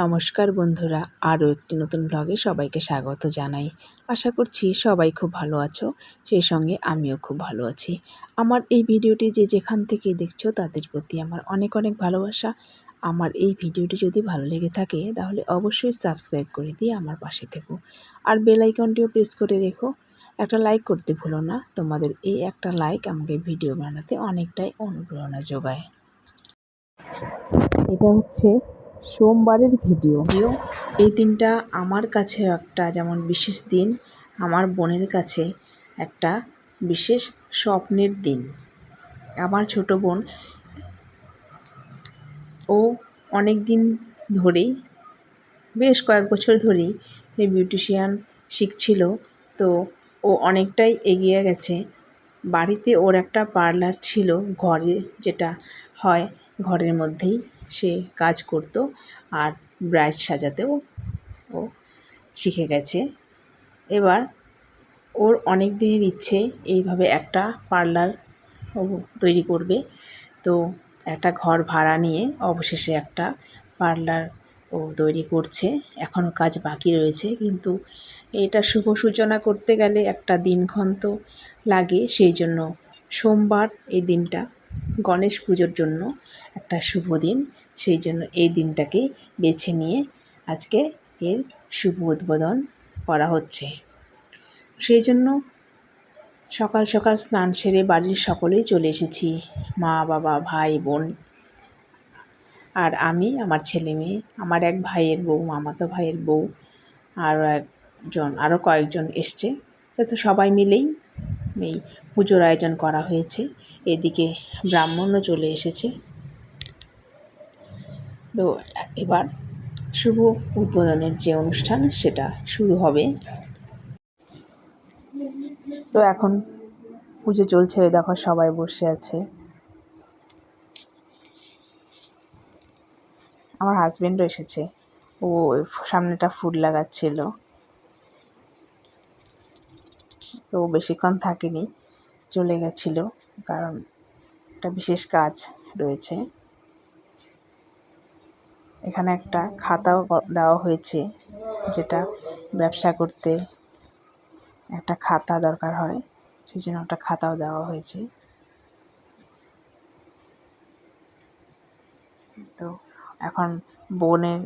নমস্কার বন্ধুরা, আরও একটি নতুন ব্লগে সবাইকে স্বাগত জানাই। আশা করছি সবাই খুব ভালো আছো সেই সঙ্গে আমিও খুব ভালো আছি। আমার এই ভিডিওটি যে যেখান থেকে দেখছ, তাদের প্রতি আমার অনেক অনেক ভালোবাসা। আমার এই ভিডিওটি যদি ভালো লেগে থাকে, তাহলে অবশ্যই সাবস্ক্রাইব করে দিয়ে আমার পাশে থেকো। আর বেল আইকনটিও প্রেস করে রেখো। একটা লাইক করতে ভুলো না, তোমাদের এই একটা লাইক আমাকে ভিডিও বানাতে অনেকটাই অনুপ্রেরণা যোগায়। এটা হচ্ছে সোমবারের ভিডিও। এই দিনটা আমার কাছে একটা যেমন বিশেষ দিন, আমার বোনের কাছে একটা বিশেষ স্বপ্নের দিন। আমার ছোট বোন, ও অনেক দিন ধরেই, বেশ কয়েক বছর ধরেই এই বিউটিশিয়ান শিখছিল, তো ও অনেকটাই এগিয়ে গেছে। বাড়িতে ওর একটা পার্লার ছিল, ঘরে যেটা হয় ঘরের মধ্যেই। সে কাজ করতো আর ব্রাইড সাজাতেও ও শিখে গেছে। এবার ওর অনেক দিনের ইচ্ছে এইভাবে একটা পার্লার ও তৈরি করবে। তো একটা ঘর ভাড়া নিয়ে অবশেষে একটা পার্লার ও তৈরি করছে। এখনও কাজ বাকি রয়েছে, কিন্তু এটা শুভ সূচনা করতে গেলে একটা দিনক্ষণ তো লাগে। সেই জন্য সোমবার এই দিনটা গণেশ পুজোর জন্য একটা শুভ দিন। সেই জন্য এই দিনটাকে বেছে নিয়ে আজকে এর শুভ উদ্বোধন করা হচ্ছে। সেই জন্য সকাল সকাল স্নান সেরে বাড়ির সকলেই চলে এসেছি। মা, বাবা, ভাই, বোন আর আমি, আমার ছেলে মেয়ে, আমার এক ভাইয়ের বউ, মামাতো ভাইয়ের বউ আরও একজন আরও কয়েকজন এসছে। তো সবাই মিলেই এই পুজোর আয়োজন করা হয়েছে। এদিকে ব্রাহ্মণও চলে এসেছে। তো এবার শুভ উদ্বোধনের যে অনুষ্ঠান, সেটা শুরু হবে। তো এখন পুজো চলছে দেখো সবাই বসে আছে। আমার হাজবেন্ডও এসেছে। ও সামনেটা ফুল লাগাচ্ছিল। তো বেশিক্ষণ থাকেনি, চলে গেছিল কারণ একটা বিশেষ কাজ রয়েছে। এখানে একটা খাতাও দেওয়া হয়েছে যেটা ব্যবসা করতে একটা খাতা দরকার হয় সেই জন্য একটা খাতাও দেওয়া হয়েছে। তো এখন বোনের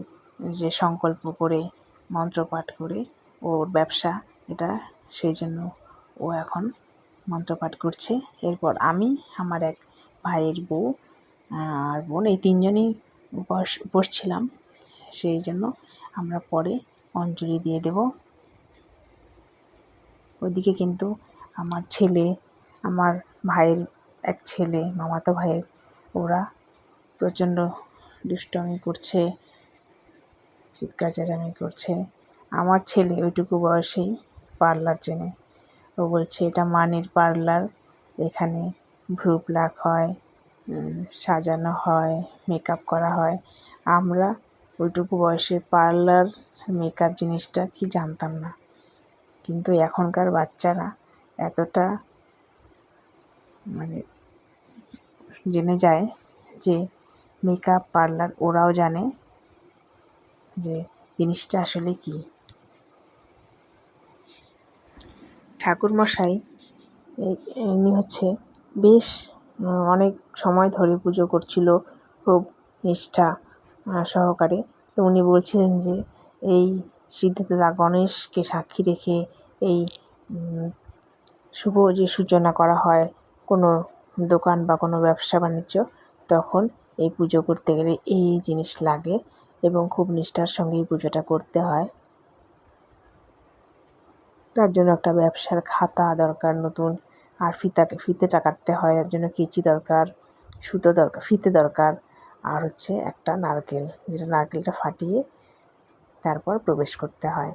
যে সংকল্প করে মন্ত্রপাঠ করে ওর ব্যবসা এটা সেই জন্য ও এখন মন্ত্রপাঠ করছে। এরপর আমি, আমার এক ভাইয়ের বউ আর বোন, এই তিনজনই উপোস উপোস ছিলাম সেই জন্য আমরা পরে অঞ্জলি দিয়ে দেব। ওইদিকে কিন্তু আমার ছেলে, আমার ভাইয়ের এক ছেলে, মামাতো ভাইয়ের, ওরা প্রচণ্ড দুষ্টমি করছে, চিৎকার চেঁচামি করছে। আমার ছেলে ওইটুকু বয়সেই পার্লার চেনে ও বলছে, এটা মানির পার্লার। এখানে ভ্রু প্লাক হয় সাজানো হয়, মেকআপ করা হয়। আমরা ওইটুকু বয়সে পার্লার মেকআপ জিনিসটা কি জানতাম না। কিন্তু এখনকার বাচ্চারা এতটা মানে জেনে যায় যে মেকআপ পার্লার, ওরাও জানে যে জিনিসটা আসলে কী। ঠাকুরমশাই ইনি হচ্ছে বেশ অনেক সময় ধরে পুজো করছিল খুব নিষ্ঠা সহকারে। তো উনি বলছিলেন যে, এই সিদ্ধিদাতা গণেশকে সাক্ষী রেখে এই শুভ যে সূচনা করা হয় কোনো দোকান বা কোনো ব্যবসা বাণিজ্য, তখন এই পুজো করতে গেলে এই জিনিস লাগে এবং খুব নিষ্ঠার সঙ্গে এই পুজোটা করতে হয়। তার জন্য একটা ব্যবসার খাতা দরকার, নতুন। আর ফিতাকে, ফিতেটা কাটতে হয়, এর জন্য কেচি দরকার, সুতো দরকার, ফিতে দরকার। আর হচ্ছে একটা নারকেল, যেটা নারকেলটা ফাটিয়ে তারপর প্রবেশ করতে হয়।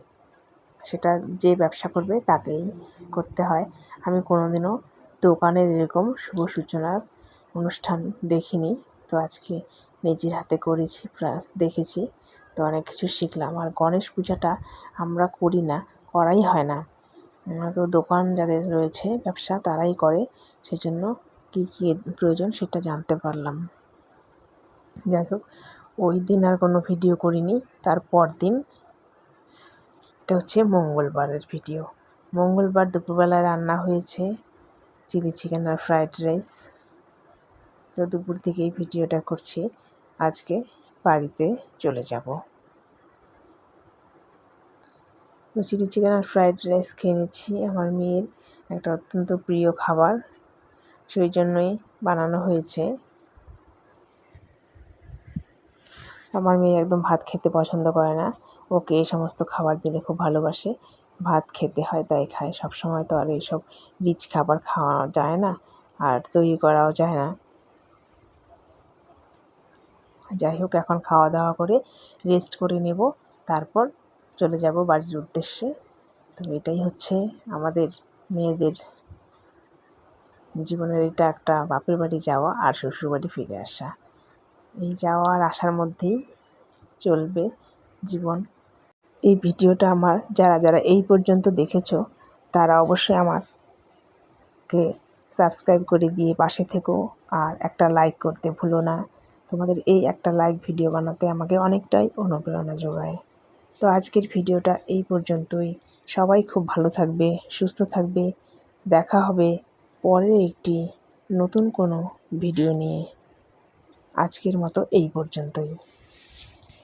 সেটা যে ব্যবসা করবে তাকেই করতে হয়। আমি কোনো দিনও দোকানের এরকম শুভ সূচনার অনুষ্ঠান দেখিনি। তো আজকে নিজের হাতে করেছি, প্লাস দেখেছি। তো অনেক কিছু শিখলাম। আর গণেশ পূজাটা আমরা করি না, করাই হয় না। তো দোকান যাদের রয়েছে, ব্যবসা তারাই করে, সেজন্য কী কী প্রয়োজন সেটা জানতে পারলাম। যাই হোক, ওই দিন আর কোনো ভিডিও করিনি তারপর দিন এটা হচ্ছে মঙ্গলবারের ভিডিও। মঙ্গলবার দুপুরবেলায় রান্না হয়েছে, চিলি চিকেন আর ফ্রায়েড রাইস। তো দুপুর থেকেই ভিডিওটা করছি, আজকে বাড়িতে চলে যাব তো চিলি চিকেন আর ফ্রায়েড রাইস খেয়ে নিচ্ছি। আমার মেয়ের একটা অত্যন্ত প্রিয় খাবার। সেই জন্যই বানানো হয়েছে। আমার মেয়ে একদম ভাত খেতে পছন্দ করে না। ওকে এই সমস্ত খাবার দিলে খুব ভালোবাসে। ভাত খেতে হয়, তাই খায়। সব সময় তো আর এইসব রিচ খাবার খাওয়া যায় না আর তৈরি করাও যায় না। যাই হোক, এখন খাওয়া দাওয়া করে রেস্ট করে নেব। তারপর চলে যাব বাড়ির উদ্দেশ্যে। তো এটাই হচ্ছে আমাদের মেয়েদের জীবনের এটা একটা বাপের বাড়ি যাওয়া আর শ্বশুর বাড়ি ফিরে আসা। এই যাওয়া আর আসার মধ্যেই চলবে জীবন। এই ভিডিওটা আমার যারা যারা এই পর্যন্ত দেখেছ, তারা অবশ্যই আমাকে সাবস্ক্রাইব করে দিয়ে পাশে থেকো আর একটা লাইক করতে ভুলো না। তোমাদের এই একটা লাইক ভিডিও বানাতে আমাকে অনেকটাই অনুপ্রেরণা যোগায়। তো আজকের ভিডিওটা এই পর্যন্তই। সবাই খুব ভালো থাকবে, সুস্থ থাকবে। দেখা হবে পরের একটি নতুন কোনো ভিডিও নিয়ে। আজকের মতো এই পর্যন্তই।